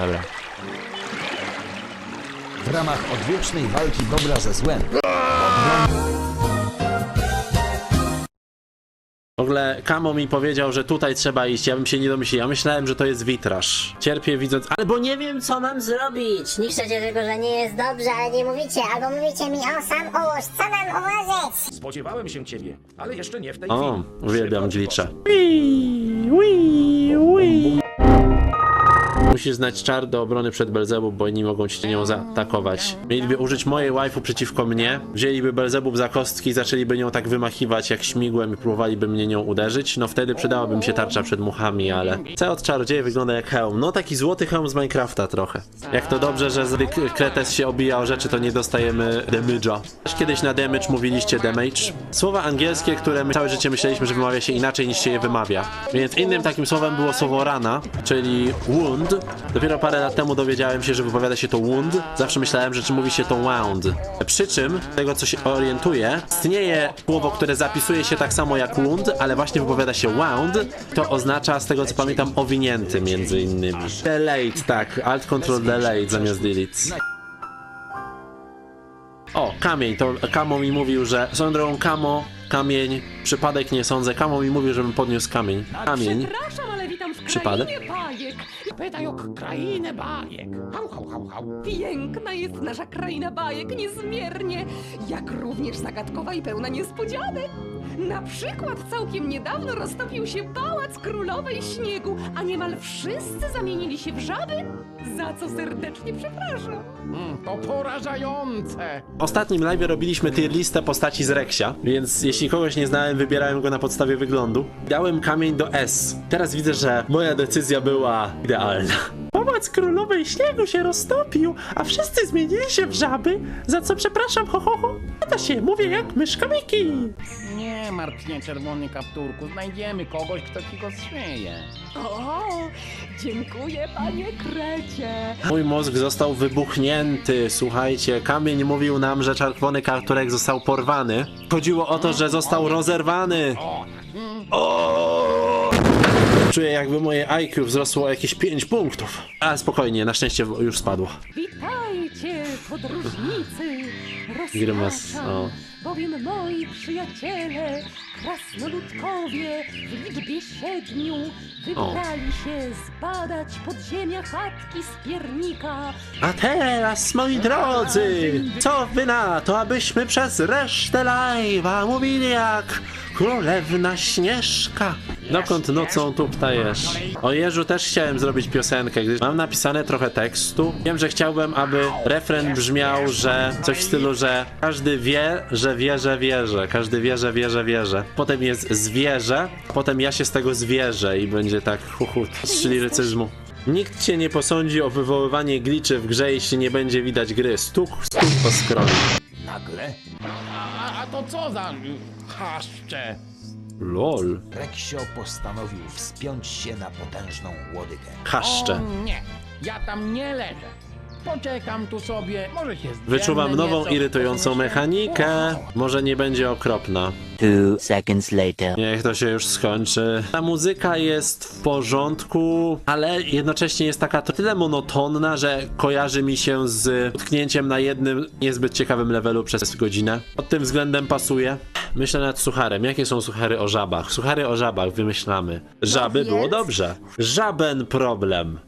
Dobra. W ramach odwiecznej walki dobra ze złem, W ogóle Kamo mi powiedział, że tutaj trzeba iść, ja bym się nie domyślił. Ja myślałem, że to jest witraż. Cierpię widząc, ale bo nie wiem co mam zrobić. Niszczycie tylko, że nie jest dobrze, ale nie mówicie, albo mówicie mi o sam ułóż, co mam ułożyć? Spodziewałem się ciebie, ale jeszcze nie w tej O, chwili. uwielbiam Szybko glitcha. odpocznij. Musisz znać czar do obrony przed Belzebub, bo inni mogą cię nią zaatakować. Mieliby użyć mojej waifu przeciwko mnie, wzięliby Belzebub za kostki, zaczęliby nią tak wymachiwać jak śmigłem i próbowaliby mnie nią uderzyć, no wtedy przydałaby mi się tarcza przed muchami, ale... C od czarodzieja wygląda jak hełm, no taki złoty hełm z Minecrafta trochę. Jak to dobrze, że Kretes się obija o rzeczy, to nie dostajemy damage'a. Też kiedyś na damage mówiliście damage. Słowa angielskie, które my całe życie myśleliśmy, że wymawia się inaczej niż się je wymawia. Więc innym takim słowem było słowo rana, czyli wound. Dopiero parę lat temu dowiedziałem się, że wypowiada się to wound. Zawsze myślałem, że czy mówi się to wound. Przy czym, z tego co się orientuję, istnieje słowo, które zapisuje się tak samo jak wound, ale właśnie wypowiada się wound. To oznacza, z tego co pamiętam, owinięty między innymi. Delayed, tak. Alt control delayed zamiast delete. O, kamień, to Kamo mi mówił, że swoją drogą Kamo, kamień, przypadek nie sądzę. Kamo mi mówił, żebym podniósł kamień. Kamień. Przepraszam, ale witam w Przypadek? krainie bajek. Pytaj o krainę bajek. Hał, hał, hał, hał. Piękna jest nasza kraina bajek, niezmiernie. Jak również zagadkowa i pełna niespodzianek. Na przykład całkiem niedawno roztopił się pałac królowej śniegu, a niemal wszyscy zamienili się w żaby, za co serdecznie przepraszam. Mm, to porażające. W ostatnim live robiliśmy tier listę postaci z Rexia, więc jeśli kogoś nie znałem, wybierałem go na podstawie wyglądu. Dałem kamień do S. Teraz widzę, że moja decyzja była idealna. Pałac królowej śniegu się roztopił, a wszyscy zmienili się w żaby, za co przepraszam, ho ho ho. Zgadza się, mówię jak myszka Miki. Nie martw się, czerwony kapturku. Znajdziemy kogoś, kto ci go zszyje. O, dziękuję panie Krecie. Mój mózg został wybuchnięty. Słuchajcie, kamień mówił nam, że czerwony kapturek został porwany. Chodziło o to, że został rozerwany. O! Czuję jakby moje IQ wzrosło o jakieś 5 punktów. A spokojnie, na szczęście już spadło. Witajcie, podróżnicy! Grymas, o. bowiem moi przyjaciele, krasnoludkowie w liczbie siedmiu wybrali się zbadać podziemia chatki z piernika. A teraz, moi drodzy, co wy na to, abyśmy przez resztę live'a mówili jak królewna Śnieżka? Dokąd nocą tu ptajesz? O Jeżu też chciałem zrobić piosenkę, gdyż mam napisane trochę tekstu. Wiem, że chciałbym, aby refren brzmiał, że coś w stylu, że każdy wie, że wie, że wierzy. Każdy wie, że wie, że wierzy. Potem jest zwierzę, potem ja się z tego zwierzę i będzie tak huhu z lirycyzmu. Nikt cię nie posądzi o wywoływanie gliczy w grze, jeśli nie będzie widać gry. Stuk, stuk po skroni. nagle A, a to co za chaszcze? Lol. Reksio postanowił wspiąć się na potężną łodygę. Kaszcze. O nie, ja tam nie leżę. Poczekam tu sobie, może się zdrzemnę Wyczuwam nową, nieco, irytującą mechanikę. Może nie będzie okropna. Two seconds later. Niech to się już skończy. Ta muzyka jest w porządku, ale jednocześnie jest taka to tyle monotonna, że kojarzy mi się z utknięciem na jednym niezbyt ciekawym levelu przez godzinę. Pod tym względem pasuje. Myślę nad sucharem. Jakie są suchary o żabach? Suchary o żabach wymyślamy. Żaby było dobrze. Żaben problem.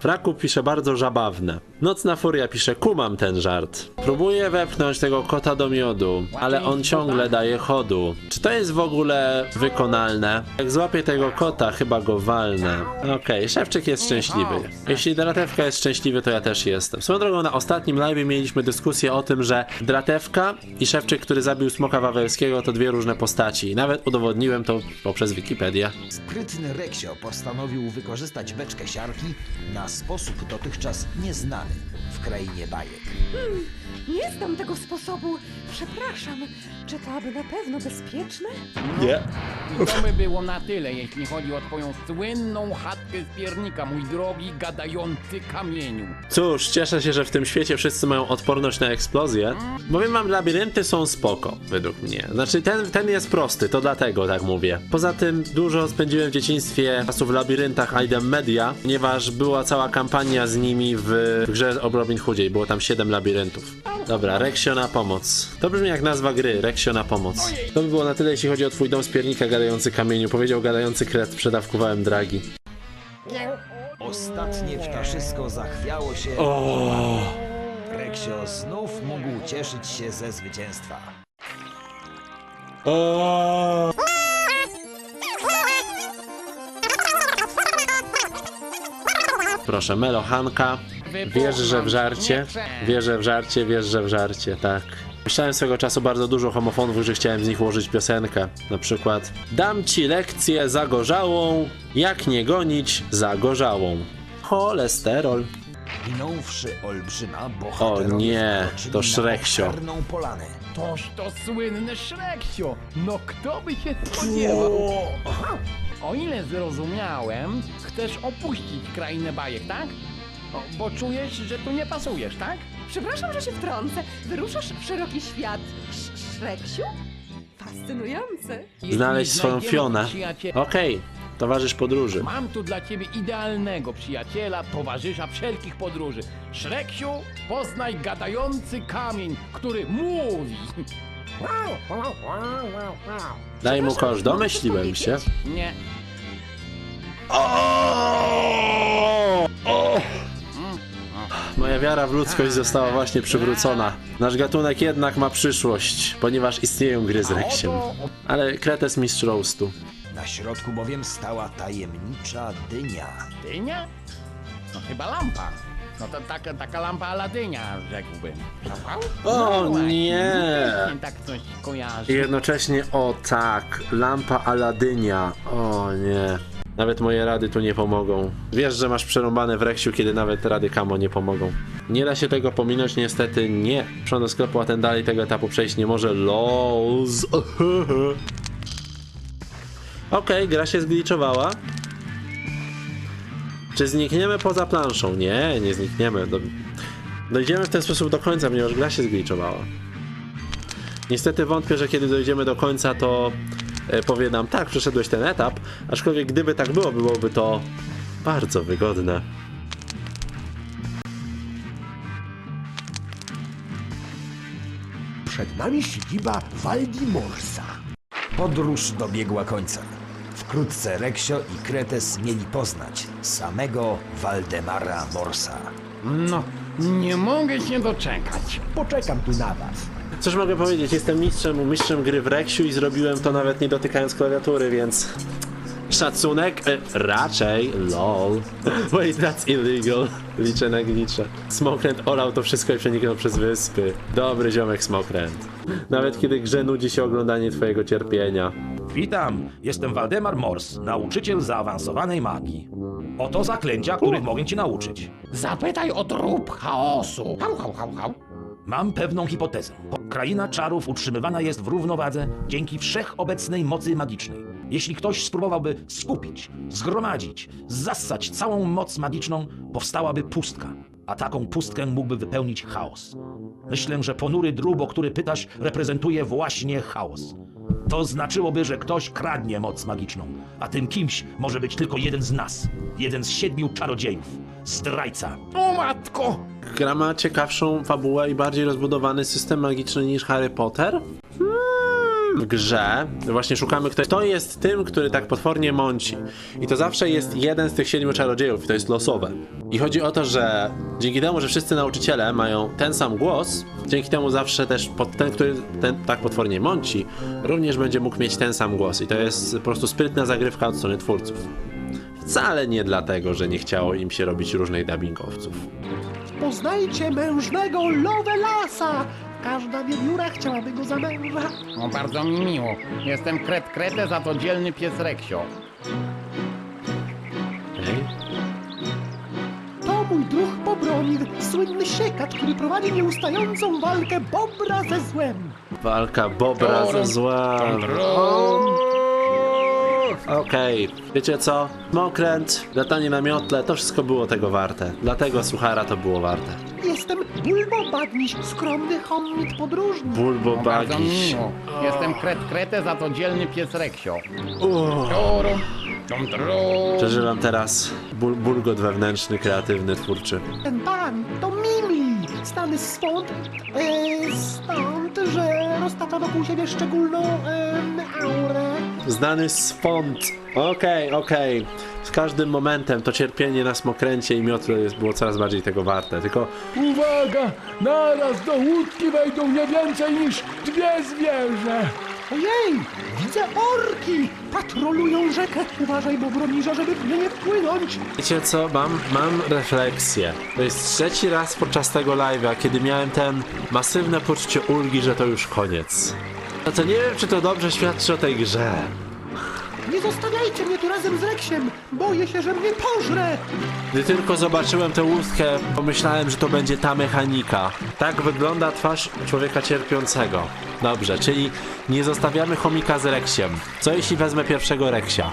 Fraku pisze bardzo żabawne. Nocna Furia pisze, kumam ten żart. Próbuję wepchnąć tego kota do miodu, ale on ciągle daje chodu. Czy to jest w ogóle wykonalne? Jak złapię tego kota, chyba go walnę. Okej, Szewczyk jest szczęśliwy. Jeśli Dratewka jest szczęśliwy, to ja też jestem. Swoją drogą, na ostatnim live mieliśmy dyskusję o tym, że Dratewka i Szewczyk, który zabił Smoka Wawelskiego, to dwie różne postaci. Nawet udowodniłem to poprzez Wikipedię. Sprytny Reksio postanowił wykorzystać beczkę siarki na sposób dotychczas nieznany w krainie bajek. Nie znam tego sposobu. Przepraszam. Czy to aby na pewno bezpieczne? Nie. I to by było na tyle, jeśli chodzi o twoją słynną chatkę z piernika, mój drogi, gadający kamieniu. Cóż, cieszę się, że w tym świecie wszyscy mają odporność na eksplozję. Powiem wam, labirynty są spoko, według mnie. Znaczy, ten, ten jest prosty, to dlatego tak mówię. Poza tym, dużo spędziłem w dzieciństwie czasu w labiryntach Idem Media, ponieważ była cała kampania z nimi w grze o Robin Hoodzie i było tam 7 labiryntów. Dobra, Reksio na pomoc. To brzmi jak nazwa gry, Reksio na pomoc. To by było na tyle, jeśli chodzi o twój dom z piernika gadający kamieniu. Powiedział gadający kret, przedawkowałem dragi. Ostatnie ptaszysko zachwiało się. O. Reksio znów mógł cieszyć się ze zwycięstwa. O. Proszę, Melochanka. Wierzę, że w żarcie. Wierzę w żarcie, wierzę w żarcie, tak. Myślałem swego czasu bardzo dużo homofonów, że chciałem z nich ułożyć piosenkę. Na przykład Dam ci lekcję zagorzałą, jak nie gonić zagorzałą. Cholesterol. Minąwszy olbrzyma, bohaterowie O nie, wkroczyli to na Szreksio. obszerną polanę. Toż to słynny Szreksio! No kto by się spodziewał? O ile zrozumiałem, chcesz opuścić krainę bajek, tak? O, bo czujesz, że tu nie pasujesz, tak? Przepraszam, że się wtrącę. Wyruszasz w szeroki świat. Sz- Szreksiu? Fascynujące. Znaleźć swoją znajdziemy Fionę. Okej, towarzysz podróży. Mam tu dla ciebie idealnego przyjaciela, towarzysza wszelkich podróży. Szreksiu, poznaj gadający kamień, który mówi. Daj mu kosz, domyśliłem się. Nie, Moja wiara w ludzkość została właśnie przywrócona. Nasz gatunek jednak ma przyszłość, ponieważ istnieją gry z Reksiem. Ale Kretes mistrz roastu. Na środku bowiem stała tajemnicza dynia. dynia? No chyba lampa. No to taka, taka lampa Aladynia, rzekłbym. O No właśnie, nie! Właśnie tak coś kojarzy. I jednocześnie, o tak, lampa Aladynia. O nie. Nawet moje rady tu nie pomogą. Wiesz, że masz przerąbane w Reksiu, kiedy nawet rady Kamo nie pomogą. Nie da się tego pominąć, niestety nie. Przyszedł do sklepu, a ten dalej tego etapu przejść nie może. LOLZ. Okej, gra się zgliczowała. Czy znikniemy poza planszą? Nie, nie znikniemy. Do... Dojdziemy w ten sposób do końca, ponieważ gra się zgliczowała. Niestety wątpię, że kiedy dojdziemy do końca, to powie nam, tak, przeszedłeś ten etap, aczkolwiek gdyby tak było, byłoby to bardzo wygodne. Przed nami siedziba Waldimorsa. Podróż dobiegła końca. Wkrótce Reksio i Kretes mieli poznać samego Waldemara Morsa. No, nie mogę się doczekać. Poczekam tu na was. Cóż mogę powiedzieć, jestem mistrzem, mistrzem gry w Reksiu i zrobiłem to nawet nie dotykając klawiatury, więc... Szacunek? E, raczej, lol. Wait, that's illegal. Liczę na glicze. Smokręt olał to wszystko i przeniknął przez wyspy. Dobry ziomek Smokręt. Nawet kiedy grze nudzi się oglądanie twojego cierpienia. Witam, jestem Waldemar Mors, nauczyciel zaawansowanej magii. Oto zaklęcia, których mogę ci nauczyć. Zapytaj o trup chaosu. Hał, hał, hał, hał. Mam pewną hipotezę. Kraina czarów utrzymywana jest w równowadze dzięki wszechobecnej mocy magicznej. Jeśli ktoś spróbowałby skupić, zgromadzić, zassać całą moc magiczną, powstałaby pustka. A taką pustkę mógłby wypełnić chaos. Myślę, że ponury drób, o który pytasz, reprezentuje właśnie chaos. To znaczyłoby, że ktoś kradnie moc magiczną, a tym kimś może być tylko jeden z nas, jeden z siedmiu czarodziejów, zdrajca. O matko! Gra ma ciekawszą fabułę i bardziej rozbudowany system magiczny niż Harry Potter? W grze właśnie szukamy ktoś, kto jest tym, który tak potwornie mąci. I to zawsze jest jeden z tych siedmiu czarodziejów, i to jest losowe. I chodzi o to, że dzięki temu, że wszyscy nauczyciele mają ten sam głos, dzięki temu zawsze też ten, który ten tak potwornie mąci, również będzie mógł mieć ten sam głos. I to jest po prostu sprytna zagrywka od strony twórców. Wcale nie dlatego, że nie chciało im się robić różnych dubbingowców. Poznajcie mężnego Lovelasa. Każda wiewióra chciałaby go za męża. No bardzo mi miło. Jestem Kret Krete, za to dzielny pies Reksio. Ej? To mój druh pobrony. Boromir, słynny siekacz, który prowadzi nieustającą walkę Bobra ze złem. Walka Bobra ze złem. Okej, wiecie co? Mokręt, latanie na miotle, to wszystko było tego warte. Dlatego suchara to było warte. Jestem Bulbo Bagniś, skromny hobbit podróżny. Bulbo Bardzo Bagiś. miło. Jestem Kret Kretę, za to dzielny pies Reksio. Tum, tru. Przeżywam teraz ból, bulgot wewnętrzny, kreatywny, twórczy. Ten pan to Mimi, znany stąd, e, stąd, że roztacza wokół siebie szczególną e, aurę. Znany swąd. Okej, okej. Z każdym momentem to cierpienie na smokręcie i miotle jest, było coraz bardziej tego warte. Tylko Uwaga! Naraz do łódki wejdą nie więcej niż dwie zwierzę! Ojej, widzę orki! Patrolują rzekę. Uważaj, Bobromirze, żeby w nie nie wpłynąć. wiecie co? Mam, mam refleksję. To jest trzeci raz podczas tego live'a, kiedy miałem ten masywne poczucie ulgi, że to już koniec. No to nie wiem, czy to dobrze świadczy o tej grze. Nie zostawiajcie mnie tu razem z Reksiem. Boję się, że mnie pożre. Gdy tylko zobaczyłem tę łódkę, pomyślałem, że to będzie ta mechanika. Tak wygląda twarz człowieka cierpiącego. Dobrze, czyli nie zostawiamy chomika z Reksiem. Co jeśli wezmę pierwszego Reksia?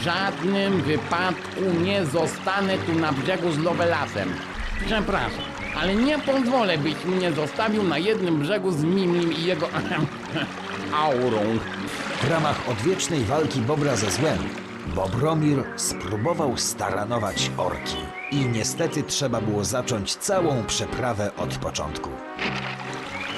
W żadnym wypadku nie zostanę tu na brzegu z Lovelasem. Przepraszam, ale nie pozwolę, byś mnie zostawił na jednym brzegu z Mimim i jego aurą. W ramach odwiecznej walki Bobra ze złem, Bobromir spróbował staranować orki. I niestety trzeba było zacząć całą przeprawę od początku.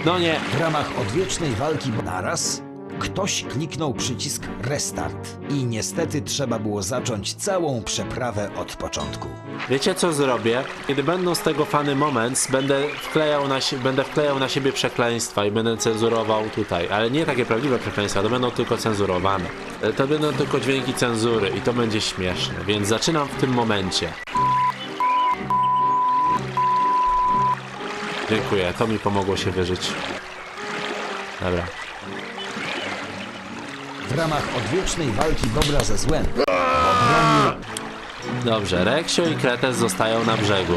No nie, W ramach odwiecznej walki naraz ktoś kliknął przycisk Restart. I niestety trzeba było zacząć całą przeprawę od początku. wiecie co zrobię? Kiedy będą z tego fany moments, będę wklejał na, będę wklejał na siebie przekleństwa i będę cenzurował tutaj. Ale nie takie prawdziwe przekleństwa, to będą tylko cenzurowane. E, To będą tylko dźwięki cenzury i to będzie śmieszne, więc zaczynam w tym momencie. Dziękuję, to mi pomogło się wyżyć. Dobra. W ramach odwiecznej walki Bobra ze złem, Dobrze, Reksio i Kretes zostają na brzegu.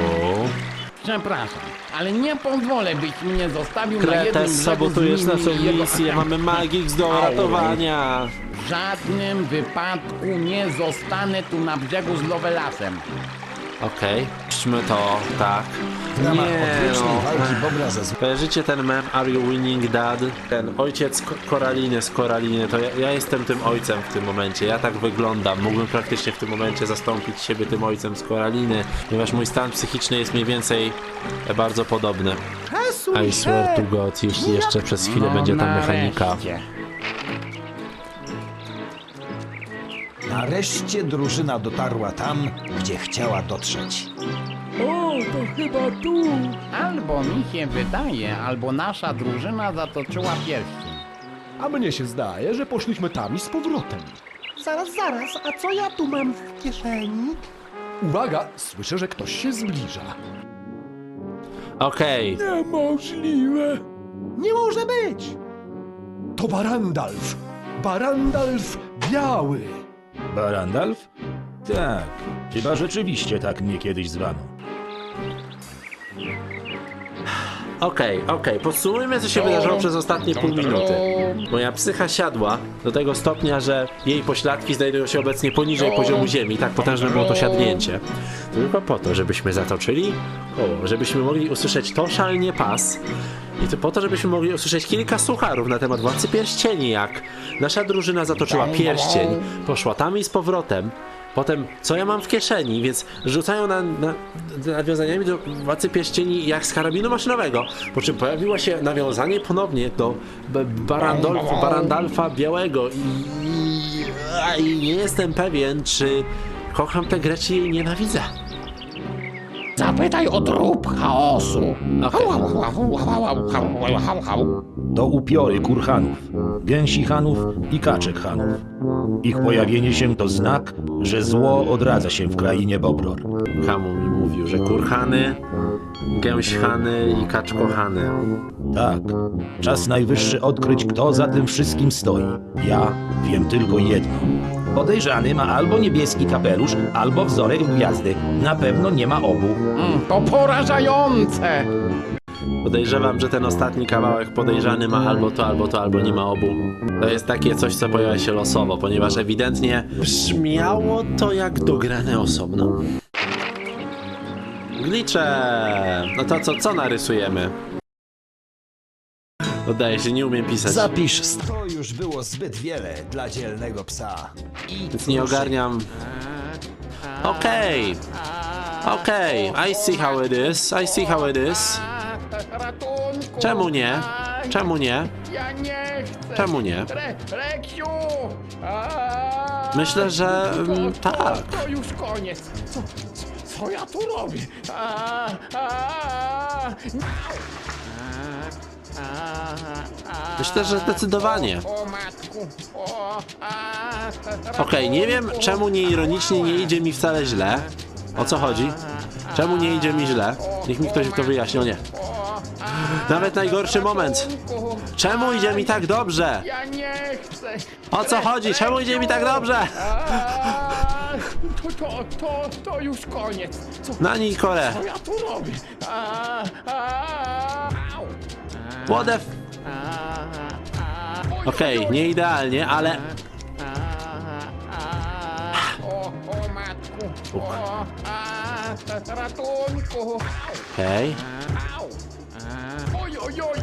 Przepraszam, ale nie pozwolę, byś mnie zostawił na jednym Kretes, brzegu z sabotujesz Mimim naszą i jego misję, mamy Magix do ratowania. W żadnym wypadku nie zostanę tu na brzegu z Lovelasem. Okej, puśćmy to, tak. W ramach Nie odwiecznej no. walki Bobra ze złem, Kojarzycie ten mem Are you winning dad? Ten ojciec Ko- Koraliny z Koraliny, to ja, ja jestem tym ojcem w tym momencie, ja tak wyglądam. Mógłbym praktycznie w tym momencie zastąpić siebie tym ojcem z Koraliny, ponieważ mój stan psychiczny jest mniej więcej e, bardzo podobny. I swear to. God, jeśli jeszcze przez chwilę No będzie ta mechanika. nareszcie drużyna dotarła tam, gdzie chciała dotrzeć. O, to chyba tu. Albo mi się wydaje, albo nasza drużyna zatoczyła pierścień. A mnie się zdaje, że poszliśmy tam i z powrotem. Zaraz, zaraz, a co ja tu mam w kieszeni? Uwaga, słyszę, że ktoś się zbliża. Okej, Niemożliwe. Nie może być. To Barandalf. Barandalf biały. Barandalf? Tak, chyba rzeczywiście tak mnie kiedyś zwano. Okej, okej, podsumujmy co się wydarzyło przez ostatnie pół minuty. Moja psycha siadła do tego stopnia, że jej pośladki znajdują się obecnie poniżej poziomu ziemi. Tak potężne było to siadnięcie. Tylko po to, żebyśmy zatoczyli koło, żebyśmy mogli usłyszeć toszalnie pas. I to po to, żebyśmy mogli usłyszeć kilka sucharów na temat Władcy Pierścieni, jak nasza drużyna zatoczyła pierścień, poszła tam i z powrotem, Potem, co ja mam w kieszeni, więc rzucają na, na, nawiązaniami do Władcy Pierścieni jak z karabinu maszynowego. Po czym pojawiło się nawiązanie ponownie do B- Barandolf, Barandalfa Białego i, i, i nie jestem pewien, czy kocham tę grę, czy jej nienawidzę. Zapytaj o trup chaosu. Okej. Hał, hał, hał, hał, hał, hał, hał, hał. To upiory kurhanów, gęsi hanów i kaczek hanów. Ich pojawienie się to znak, że zło odradza się w krainie Bobror. Kamu mi mówił, że kurhany, gęśhany i kaczkohany. Tak, czas najwyższy odkryć, kto za tym wszystkim stoi. Ja wiem tylko jedno. Podejrzany ma albo niebieski kapelusz, albo wzorek gwiazdy. Na pewno nie ma obu. Mm, to porażające! Podejrzewam, że ten ostatni kawałek podejrzany ma albo to, albo to, albo nie ma obu. To jest takie coś, co pojawia się losowo, ponieważ ewidentnie brzmiało to jak dograne osobno. Glicze! No to co, co narysujemy? Oddaję się, nie umiem pisać, Zapisz. st- To już było zbyt wiele dla dzielnego psa. I więc nie ogarniam. Okej, okej, I see how it is, I see how it is. Ratunku! Czemu nie? Czemu nie? Ja nie chcę! Czemu nie? Re, Reksiu! A, Myślę, że mm, to, tak. To już koniec. Co, ja tu robię? A, a, a. Myślę, że zdecydowanie. Okej, nie wiem czemu nieironicznie nie idzie mi wcale źle. O co chodzi? Czemu nie idzie mi źle? Niech mi ktoś to wyjaśni, o nie. Nawet najgorszy moment. Czemu idzie mi tak dobrze? O co chodzi? Czemu idzie mi tak dobrze? To, to, to, to już koniec. Co, Na Nikole. co ja tu robię? A, a. What the f... Okej, oj. nie idealnie, ale... O, o matku. O, a, ratunku. Okej. Au. Oj, oj, oj.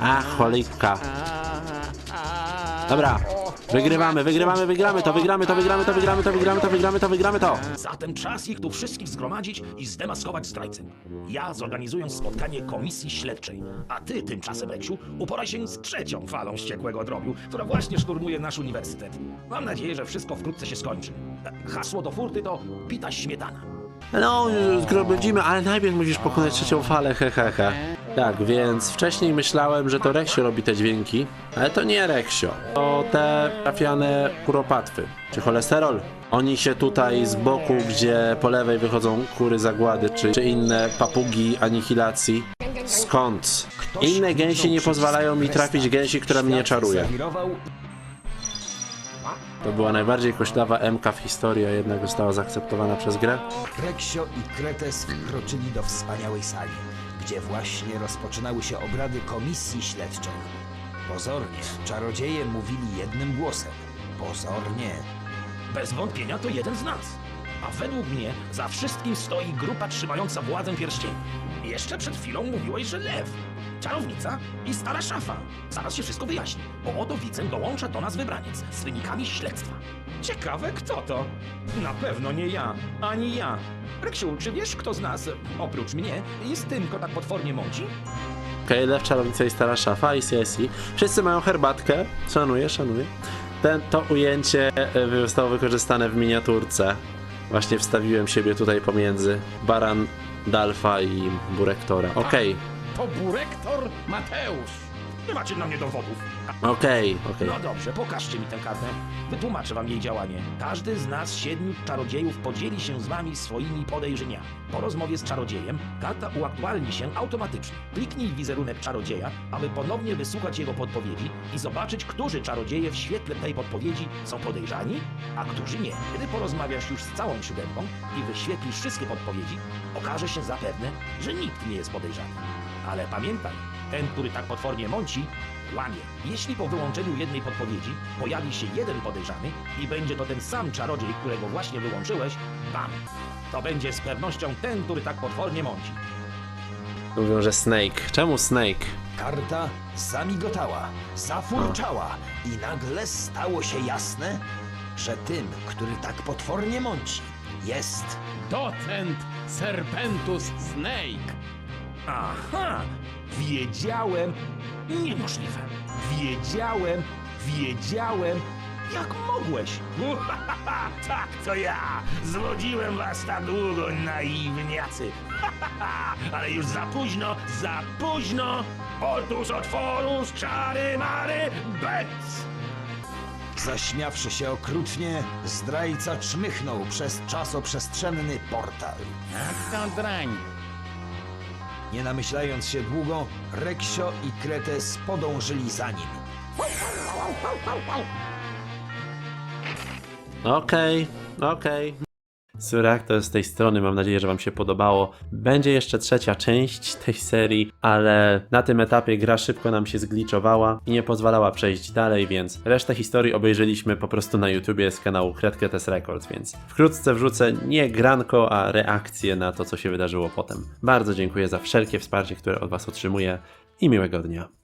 A, cholipka. Dobra. Wygrywamy, wygrywamy, wygramy to, wygramy to, wygramy to, wygramy to, wygramy to, wygramy to, wygramy to. Zatem czas ich tu wszystkich zgromadzić i zdemaskować zdrajcę. Ja zorganizuję spotkanie komisji śledczej, a ty tymczasem, Reksiu, uporaj się z trzecią falą ściekłego drobiu, która właśnie szturmuje nasz uniwersytet. Mam nadzieję, że wszystko wkrótce się skończy. E, Hasło do furty to pita śmietana. No, zgromadzimy, ale najpierw musisz pokonać trzecią falę, he, he, he. Tak, więc wcześniej myślałem, że to Reksio robi te dźwięki, ale to nie Reksio. To te trafiane kuropatwy, czy cholesterol. Oni się tutaj z boku, gdzie po lewej wychodzą kury zagłady, czy, czy inne papugi anihilacji. Skąd? Inne gęsi nie pozwalają mi trafić gęsi, która mnie czaruje. To była najbardziej koślawa MK w historii, a jednak została zaakceptowana przez grę. Reksio i Kretes wkroczyli do wspaniałej sali, gdzie właśnie rozpoczynały się obrady komisji śledczej. Pozornie, czarodzieje mówili jednym głosem. Pozornie. Bez wątpienia to jeden z nas. A według mnie za wszystkim stoi grupa trzymająca władzę pierścieni. Jeszcze przed chwilą mówiłeś, że lew, czarownica i stara szafa. Zaraz się wszystko wyjaśni, bo oto widzę dołącza do nas wybraniec z wynikami śledztwa. Ciekawe kto to? Na pewno nie ja, ani ja. Reksiu, czy wiesz kto z nas, oprócz mnie, jest tym, kto tak potwornie mąci? Okej, lew, czarownica i stara szafa, ICSI. Wszyscy mają herbatkę. Szanuję, szanuję. Ten, to ujęcie e, zostało wykorzystane w miniaturce. Właśnie wstawiłem siebie tutaj pomiędzy Baran Dalfa i Burektora. Okej, To burektor Mateusz. Nie macie na mnie dowodów. okej, okej. No dobrze, pokażcie mi tę kartę. Wytłumaczę wam jej działanie. Każdy z nas, siedmiu czarodziejów, podzieli się z wami swoimi podejrzeniami. Po rozmowie z czarodziejem karta uaktualni się automatycznie. Kliknij wizerunek czarodzieja, aby ponownie wysłuchać jego podpowiedzi i zobaczyć, którzy czarodzieje w świetle tej podpowiedzi są podejrzani, a którzy nie. Kiedy porozmawiasz już z całą siódemką i wyświetlisz wszystkie podpowiedzi, okaże się zapewne, że nikt nie jest podejrzany. Ale pamiętaj, ten, który tak potwornie mąci, kłamie. Jeśli po wyłączeniu jednej podpowiedzi pojawi się jeden podejrzany i będzie to ten sam czarodziej, którego właśnie wyłączyłeś, bam! To będzie z pewnością ten, który tak potwornie mąci. Mówią, że Snake. Czemu Snake? Karta zamigotała, zafurczała i nagle stało się jasne, że tym, który tak potwornie mąci, jest Docent Serpentus Snake. Aha! Wiedziałem! Niemożliwe! Wiedziałem! Wiedziałem! Jak mogłeś? Uhahaha, tak, to ja! Zwodziłem was tak długo, naiwniacy! Hahaha, Ale już za późno, za późno! Otóż otworus, czary, mary, bec! Zaśmiawszy się okrutnie, zdrajca czmychnął przez czasoprzestrzenny portal. A to drań. Nie namyślając się długo, Reksio i Kretes podążyli za nim. Okej, okej. Surak to z tej strony, mam nadzieję, że Wam się podobało. Będzie jeszcze trzecia część tej serii, ale na tym etapie gra szybko nam się zgliczowała i nie pozwalała przejść dalej, więc resztę historii obejrzeliśmy po prostu na YouTubie z kanału Kredketes Records, więc wkrótce wrzucę nie granko, a reakcję na to, co się wydarzyło potem. Bardzo dziękuję za wszelkie wsparcie, które od Was otrzymuję i miłego dnia.